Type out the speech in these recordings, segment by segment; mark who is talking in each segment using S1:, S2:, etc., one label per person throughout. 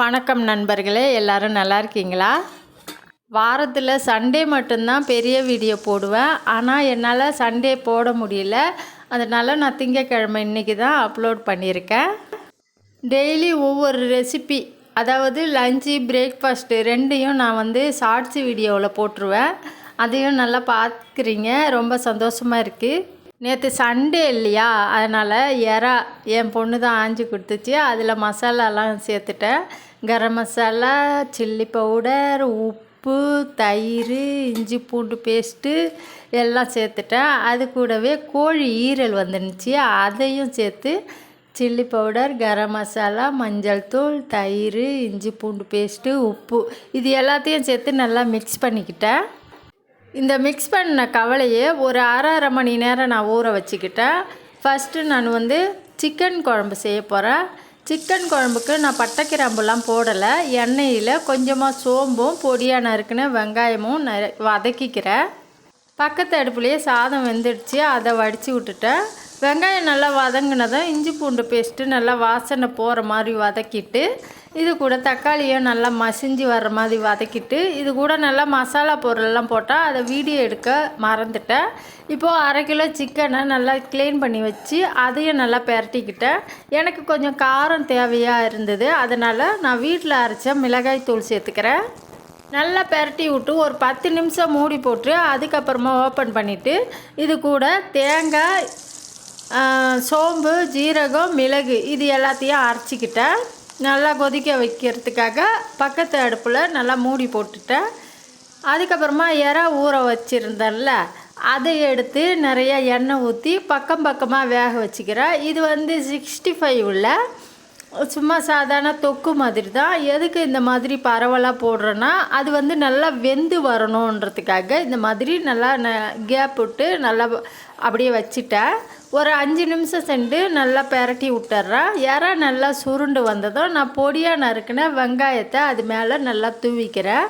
S1: வணக்கம் நண்பர்களே எல்லாரும் நல்லா இருக்கீங்களா? வாரத்தில் சண்டே மட்டும்தான் பெரிய வீடியோ போடுவேன். ஆனால் என்னால் சண்டே போட முடியல. அதனால் நான் திங்கக்கிழமை இன்றைக்கி தான் அப்லோட் பண்ணியிருக்கேன். டெய்லி ஒவ்வொரு ரெசிபி அதாவது லஞ்சு பிரேக்ஃபாஸ்ட்டு ரெண்டையும் நான் வந்து ஷார்ட்ஸ் வீடியோவில் போட்டுருவேன். அதையும் நல்லா பார்க்குறீங்க ரொம்ப சந்தோஷமாக இருக்குது நேற்று சண்டே இல்லையா? அதனால் எறா என் பொண்ணு தான் ஆஞ்சி கொடுத்துச்சு. அதில் மசாலாலாம் சேர்த்துட்டேன். கரம் மசாலா சில்லி பவுடர் உப்பு தயிர் இஞ்சி பூண்டு பேஸ்ட்டு எல்லாம் சேர்த்துட்டேன். அது கூடவே கோழி ஈரல் வந்துருந்துச்சு. அதையும் சேர்த்து சில்லி பவுடர் கரம் மசாலா மஞ்சள் தூள் தயிர் இஞ்சி பூண்டு பேஸ்ட்டு உப்பு இது எல்லாத்தையும் சேர்த்து நல்லா மிக்ஸ் பண்ணிக்கிட்டேன். இந்த மிக்ஸ் பண்ண கவலையை ஒரு அரை அரை மணி நேரம் நான் ஊற வச்சுக்கிட்டேன். ஃபஸ்ட்டு நான் வந்து சிக்கன் குழம்பு செய்ய போகிறேன் சிக்கன் குழம்புக்கு நான் பட்டை கிராம்புலாம் போடலை. எண்ணெயில் கொஞ்சமாக சோம்பும் பொடியாக நறுக்குன்னு வெங்காயமும் நறு வதக்கிக்கிறேன். பக்கத்து அடுப்புலேயே சாதம் வெந்துடுச்சு. அதை வடித்து விட்டுட்டேன். வெங்காயம் நல்லா வதங்கினதும் இஞ்சி பூண்டு பேஸ்ட்டு நல்லா வாசனை போகிற மாதிரி வதக்கிட்டு இது கூட தக்காளியும் நல்லா மசிஞ்சு வர்ற மாதிரி வதக்கிட்டு இது கூட நல்லா மசாலா பொருள்லாம் போட்டால் அதை வீடியோ எடுக்க மறந்துட்டேன். இப்போது அரை கிலோ சிக்கனை நல்லா க்ளீன் பண்ணி வச்சு அதையும் நல்லா பெரட்டிக்கிட்டேன். எனக்கு கொஞ்சம் காரம் தேவையாக இருந்தது. அதனால் நான் வீட்டில் அரைச்ச மிளகாய் தூள் சேர்த்துக்கிறேன். நல்லா பெரட்டி விட்டு ஒரு பத்து நிமிஷம் மூடி போட்டு அதுக்கப்புறமா ஓப்பன் பண்ணிவிட்டு இது கூட தேங்காய் சோம்பு ஜீரகம் மிளகு இது எல்லாத்தையும் அரைச்சிக்கிட்டேன். நல்லா கொதிக்க வைக்கிறதுக்காக பக்கத்து அடுப்பில் நல்லா மூடி போட்டுட்டேன். அதுக்கப்புறமா இறா ஊற வச்சுருந்தேன்ல அதை எடுத்து நிறையா எண்ணெய் ஊற்றி பக்கம் பக்கமாக வேக வச்சுக்கிறேன். இது வந்து சிக்ஸ்டி ஃபைவ் உள்ள சும்மா சாதாரண தொக்கு மாதிரி தான் எதுக்கு இந்த மாதிரி பரவலாக போடுறேன்னா அது வந்து நல்லா வெந்து வரணுன்றதுக்காக இந்த மாதிரி நல்லா ந கேப் விட்டு நல்லா அப்படியே வச்சுட்டேன். ஒரு அஞ்சு நிமிஷம் சென்று நல்லா பெரட்டி விட்டுறேன் இறா நல்லா சுருண்டு வந்ததும் நான் பொடியாக நறுக்கின வெங்காயத்தை அது மேலே நல்லா தூவிக்கிறேன்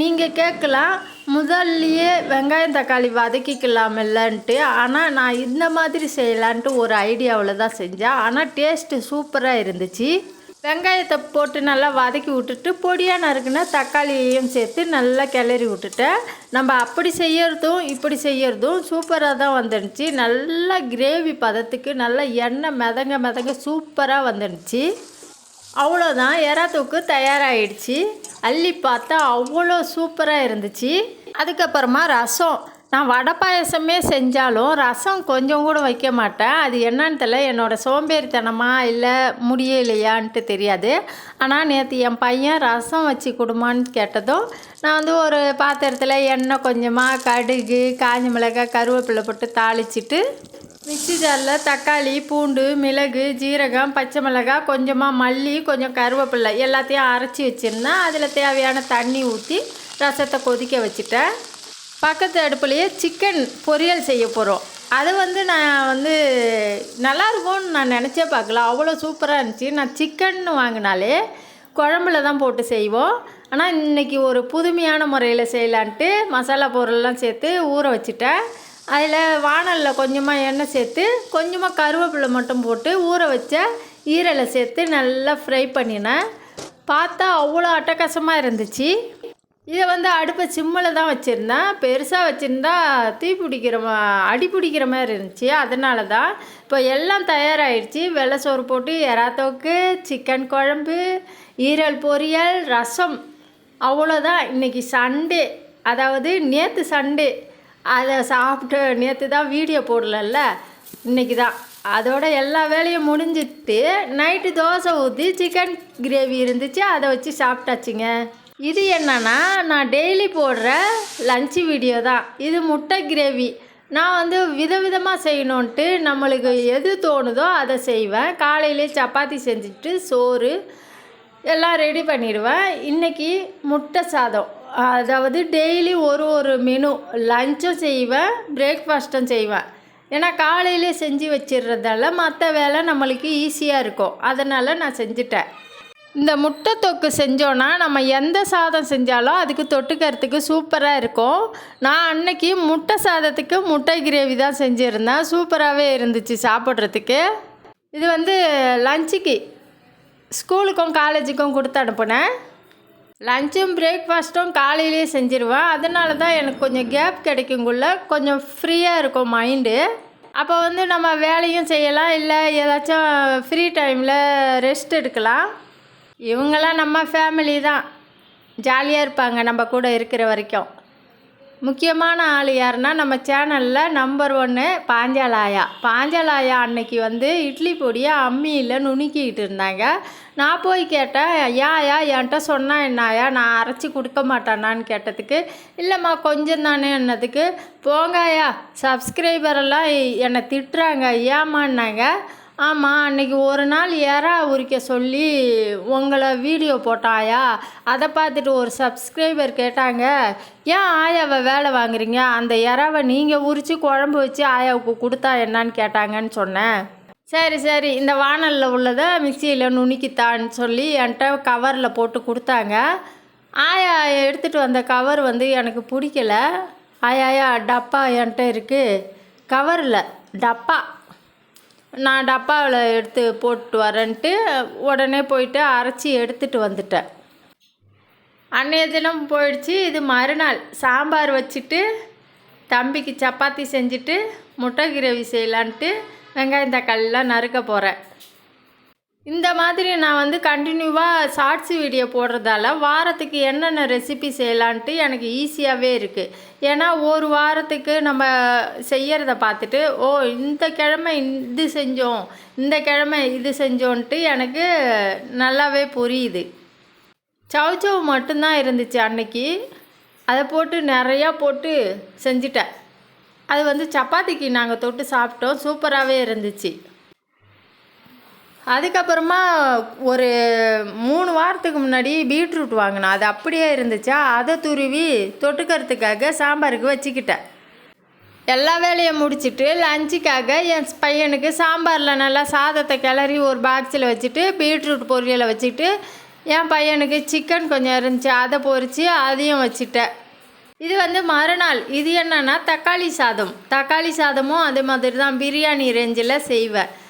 S1: நீங்கள் கேட்கலாம் முதல்லையே வெங்காயம் தக்காளி வதக்கிக்கலாம் இல்லைன்ட்டு ஆனால் நான் இந்த மாதிரி செய்யலான்ட்டு ஒரு ஐடியாவில் தான் செஞ்சேன். ஆனால் டேஸ்ட்டு சூப்பராக இருந்துச்சு. வெங்காயத்தை போட்டு நல்லா வதக்கி விட்டுட்டு பொடியாக நறுக்குனா தக்காளியையும் சேர்த்து நல்லா கிளறி விட்டுட்டேன். நம்ம அப்படி செய்யறதும் இப்படி செய்யறதும் சூப்பராக தான் வந்துடுச்சு. நல்லா கிரேவி பதத்துக்கு நல்லா எண்ணெய் மிதங்க மிதங்க சூப்பராக வந்துடுச்சு. அவ்வளோதான் எறாத்தூக்கு தயாராகிடுச்சு அள்ளி பார்த்தா அவ்வளோ சூப்பராக இருந்துச்சு. அதுக்கப்புறமா ரசம். நான் வடை பாயசமே செஞ்சாலும் ரசம் கொஞ்சம் கூட வைக்க மாட்டேன். அது என்னன்னு தெரியல. என்னோடய சோம்பேறித்தனமா இல்லை முடியலையான்ட்டு தெரியாது. ஆனால் நேற்று என் பையன் ரசம் வச்சு கொடுமான்னு கேட்டதும் நான் வந்து ஒரு பாத்திரத்தில் எண்ணெய் கொஞ்சமாக கடுகு காஞ்ச மிளகாய் கருவேப்பிலை போட்டு தாளிச்சிட்டு மிக்ஸி ஜாரில் தக்காளி பூண்டு மிளகு ஜீரகம் பச்சை மிளகாய் கொஞ்சமாக மல்லி கொஞ்சம் கருவேப்பிலை எல்லாத்தையும் அரைச்சி வச்சுருந்தேன். அதில் தேவையான தண்ணி ஊற்றி ரசத்தை கொதிக்க வச்சுட்டேன். பக்கத்து அடுப்புலையே சிக்கன் பொரியல் செய்ய போகிறோம் அது வந்து நான் வந்து நல்லா இருக்கும்னு நான் நினச்சே பார்க்கல. அவ்வளோ சூப்பராக இருந்துச்சு. நான் சிக்கன் வாங்கினாலே குழம்புல தான் போட்டு செய்வோம். ஆனால் இன்றைக்கி ஒரு புதுமையான முறையில் செய்யலான்ட்டு மசாலா பொருள்லாம் சேர்த்து ஊற வச்சுட்டேன். அதில் வாணலில் கொஞ்சமாக எண்ணெய் சேர்த்து கொஞ்சமாக கருவேப்பிலை மட்டும் போட்டு ஊற வச்ச ஈரலை சேர்த்து நல்லா ஃப்ரை பண்ணினேன். பார்த்தா அவ்வளோ அட்டகாசமாக இருந்துச்சு. இதை வந்து அடுப்பை சிம்மில் தான் வச்சுருந்தேன். பெருசாக வச்சுருந்தா தீ பிடிக்கிற மா அடி பிடிக்கிற மாதிரி இருந்துச்சு. அதனால தான் இப்போ எல்லாம் தயாராகிடுச்சு வெள்ளை சோறு போட்டு எறாத்தோக்கு சிக்கன் குழம்பு ஈரல் பொரியல் ரசம். அவ்வளோதான் இன்றைக்கி சண்டே. அதாவது நேற்று சண்டே. அதை சாப்பிட்டு நேற்று தான் வீடியோ போடலல்ல? இன்றைக்கி தான். அதோட எல்லா வேலையும் முடிஞ்சிட்டு நைட்டு தோசை ஊற்றி சிக்கன் கிரேவி இருந்துச்சு. அதை வச்சு சாப்பிட்டாச்சுங்க. இது என்னன்னா நான் டெய்லி போடுற லஞ்சு வீடியோ தான். இது முட்டை கிரேவி. நான் வந்து விதவிதமாக செய்யணுன்ட்டு நம்மளுக்கு எது தோணுதோ அதை செய்வேன். காலையிலே சப்பாத்தி செஞ்சுட்டு சோறு எல்லாம் ரெடி பண்ணிடுவேன். இன்றைக்கி முட்டை சாதம். அதாவது டெய்லி ஒரு ஒரு மெனு லஞ்சும் செய்வேன் பிரேக்ஃபாஸ்ட்டும் செய்வேன். ஏன்னா காலையிலே செஞ்சு வச்சிடுறதால மற்ற வேலை நம்மளுக்கு ஈஸியாக இருக்கும். அதனால் நான் செஞ்சுட்டேன். இந்த முட்டை தொக்கு செஞ்சோன்னா நம்ம எந்த சாதம் செஞ்சாலும் அதுக்கு தொட்டுக்கிறதுக்கு சூப்பராக இருக்கும். நான் அன்னைக்கு முட்டை சாதத்துக்கு முட்டை கிரேவி தான் செஞ்சுருந்தேன். சூப்பராகவே இருந்துச்சு சாப்பிட்றதுக்கு. இது வந்து லஞ்சுக்கு ஸ்கூலுக்கும் காலேஜுக்கும் கொடுத்து அனுப்புனேன். லஞ்சும் பிரேக்ஃபாஸ்ட்டும் காலையிலேயே செஞ்சிருவேன். அதனால தான் எனக்கு கொஞ்சம் கேப் கிடைக்குங்குள்ள கொஞ்சம் ஃப்ரீயாக இருக்கும் மைண்டு அப்போ வந்து நம்ம வேலையும் செய்யலாம் இல்லை ஏதாச்சும் ஃப்ரீ டைமில் ரெஸ்ட் எடுக்கலாம். இவங்களாம் நம்ம ஃபேமிலி தான். ஜாலியாக இருப்பாங்க நம்ம கூட இருக்கிற வரைக்கும். முக்கியமான ஆள் யாருன்னா நம்ம சேனலில் நம்பர் ஒன்று பாஞ்சாலாயா. பாஞ்சாலாயா அன்னைக்கு வந்து இட்லி பொடியை அம்மியில் நுணுக்கிக்கிட்டு இருந்தாங்க. நான் போய் கேட்டேன் யாயா என்கிட்ட சொன்னால் என்னாயா? நான் அரைச்சி கொடுக்க மாட்டானான்னு கேட்டதுக்கு இல்லைம்மா கொஞ்சம் தானே என்னதுக்கு போங்கய்யா சப்ஸ்கிரைபரெல்லாம் என்னை திட்டுறாங்க ஏமான்னாங்க ஆமாம் அன்றைக்கி ஒரு நாள் எறா உரிக்க சொல்லி உங்களை வீடியோ போட்டாயா? அதை பார்த்துட்டு ஒரு சப்ஸ்கிரைபர் கேட்டாங்க ஏன் ஆயாவை வேலை வாங்குறீங்க? அந்த எறாவை நீங்கள் உரித்து குழம்பு வச்சு ஆயாவுக்கு கொடுத்தா என்னன்னு கேட்டாங்கன்னு சொன்னேன். சரி சரி இந்த வானலில் உள்ளதை மிக்சியில் நுணுக்கித்தான்னு சொல்லி என்கிட்ட கவரில் போட்டு கொடுத்தாங்க. ஆயா எடுத்துகிட்டு வந்த கவர் வந்து எனக்கு பிடிக்கல. ஆயாயா டப்பா என்கிட்ட இருக்குது கவரில் டப்பா. நான் டப்பாவில் எடுத்து போட்டு வரேன்ட்டு உடனே போயிட்டு அரைச்சி எடுத்துகிட்டு வந்துட்டேன். அன்னைய தினம் போயிடுச்சு. இது மறுநாள். சாம்பார் வச்சுட்டு தம்பிக்கு சப்பாத்தி செஞ்சுட்டு முட்டை கிரேவி செய்யலான்ட்டு வெங்காயம் தக்காளிலாம் நறுக்க போகிறேன் இந்த மாதிரி நான் வந்து கண்டினியூவாக ஷார்ட்ஸ் வீடியோ போடுறதால வாரத்துக்கு என்னென்ன ரெசிபி செய்யலான்ட்டு எனக்கு ஈஸியாகவே இருக்குது ஏன்னா ஒரு வாரத்துக்கு நம்ம செய்யறத பார்த்துட்டு ஓ இந்த கிழமை இது செஞ்சோம் இந்த கிழமை இது செஞ்சோன்ட்டு எனக்கு நல்லாவே புரியுது. சவுச்சவு மட்டும்தான் இருந்துச்சு அன்னைக்கு. அதை போட்டு நிறையா போட்டு செஞ்சிட்டேன். அது வந்து சப்பாத்திக்கு நாங்கள் தொட்டு சாப்பிட்டோம். சூப்பராகவே இருந்துச்சு. அதுக்கப்புறமா ஒரு மூணு வாரத்துக்கு முன்னாடி பீட்ரூட் வாங்கினேன். அது அப்படியே இருந்துச்சா? அதை துருவி தொட்டுக்கிறதுக்காக சாம்பாருக்கு வச்சுக்கிட்டேன். எல்லா வேலையும் முடிச்சுட்டு லஞ்சுக்காக என் பையனுக்கு சாம்பாரில் நல்லா சாதத்தை கிளறி ஒரு பாக்ஸில் வச்சுட்டு பீட்ரூட் பொரியலை வச்சுட்டு என் பையனுக்கு சிக்கன் கொஞ்சம் இருந்துச்சு. அதை பொறிச்சு அதையும் வச்சுட்டேன். இது வந்து மறுநாள். இது என்னன்னா தக்காளி சாதம். தக்காளி சாதமும் அதே மாதிரி தான் பிரியாணி ரேஞ்சில் செய்வேன்.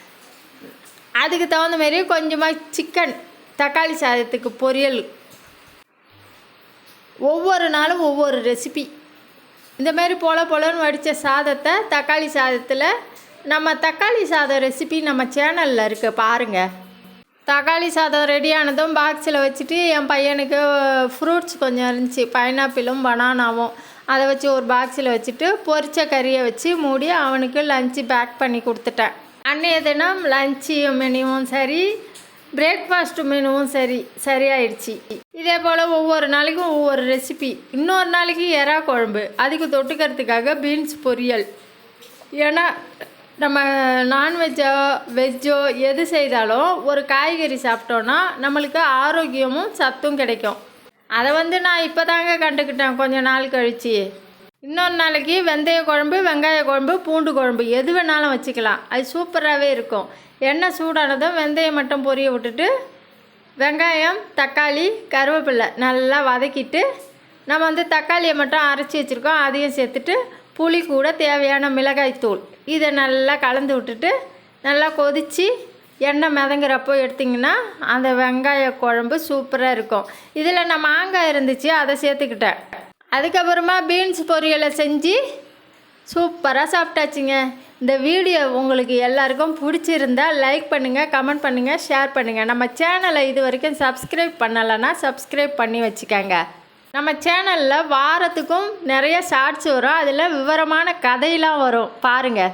S1: அதுக்கு தகுந்த மாதிரி கொஞ்சமாக சிக்கன் தக்காளி சாதத்துக்கு பொரியல். ஒவ்வொரு நாளும் ஒவ்வொரு ரெசிபி இந்த மாதிரி பொல போலன்னு வடித்த சாதத்தை தக்காளி சாதத்தில் நம்ம தக்காளி சாதம் ரெசிபி நம்ம சேனலில் இருக்க பாருங்கள் தக்காளி சாதம் ரெடியானதும் பாக்ஸில் வச்சுட்டு என் பையனுக்கு ஃப்ரூட்ஸ் கொஞ்சம் இருந்துச்சு. பைனாப்பிளும் பனானாவும் அதை வச்சு ஒரு பாக்ஸில் வச்சுட்டு பொரித்த கறியை வச்சு மூடி அவனுக்கு லஞ்சு பேக் பண்ணி கொடுத்துட்டேன். அன்னைய தினம் லஞ்சு மெனுவும் சரி பிரேக்ஃபாஸ்ட் மெனுவும் சரி சரியாயிடுச்சு. இதே போல் ஒவ்வொரு நாளைக்கும் ஒவ்வொரு ரெசிபி இன்னொரு நாளைக்கு எறா குழம்பு. அதுக்கு தொட்டுக்கிறதுக்காக பீன்ஸ் பொரியல். ஏன்னா நம்ம நான்வெஜ்ஜோ வெஜ்ஜோ எது செய்தாலும் ஒரு காய்கறி சாப்பிட்டோன்னா நம்மளுக்கு ஆரோக்கியமும் சத்தும் கிடைக்கும். அதை வந்து நான் இப்போ தாங்க கண்டுக்கிட்டேன் கொஞ்சம் நாள் கழிச்சு. இன்னொரு நாளைக்கு வெந்தய குழம்பு வெங்காய குழம்பு பூண்டு குழம்பு. எது வேணாலும் வச்சுக்கலாம். அது சூப்பராகவே இருக்கும். எண்ணெய் சூடானதும் வெந்தயம் மட்டும் பொரிய விட்டுட்டு வெங்காயம் தக்காளி கருவேப்பிலை நல்லா வதக்கிட்டு நம்ம வந்து தக்காளியை மட்டும் அரைச்சி வச்சுருக்கோம். அதையும் சேர்த்துட்டு புளி கூட தேவையான மிளகாய் தூள். இதை நல்லா கலந்து விட்டுட்டு நல்லா கொதித்து எண்ணெய் மிதங்குறப்போ எடுத்திங்கன்னா அந்த வெங்காய குழம்பு சூப்பராக இருக்கும். இதில் நான் மாங்காய் இருந்துச்சு அதை சேர்த்துக்கிட்டேன். அதுக்கப்புறமா பீன்ஸ் பொரியலை செஞ்சு சூப்பராக சாப்பிட்டாச்சுங்க. இந்த வீடியோ உங்களுக்கு எல்லாருக்கும் பிடிச்சிருந்தா லைக் பண்ணுங்கள் கமெண்ட் பண்ணுங்கள் ஷேர் பண்ணுங்கள் நம்ம சேனலை இது வரைக்கும் சப்ஸ்கிரைப் பண்ணலைன்னா சப்ஸ்கிரைப் பண்ணி வச்சுக்கோங்க. நம்ம சேனலில் வாரத்துக்கும் நிறைய ஷார்ட்ஸ் வரும். அதில் விவரமான கதையெல்லாம் வரும். பாருங்கள்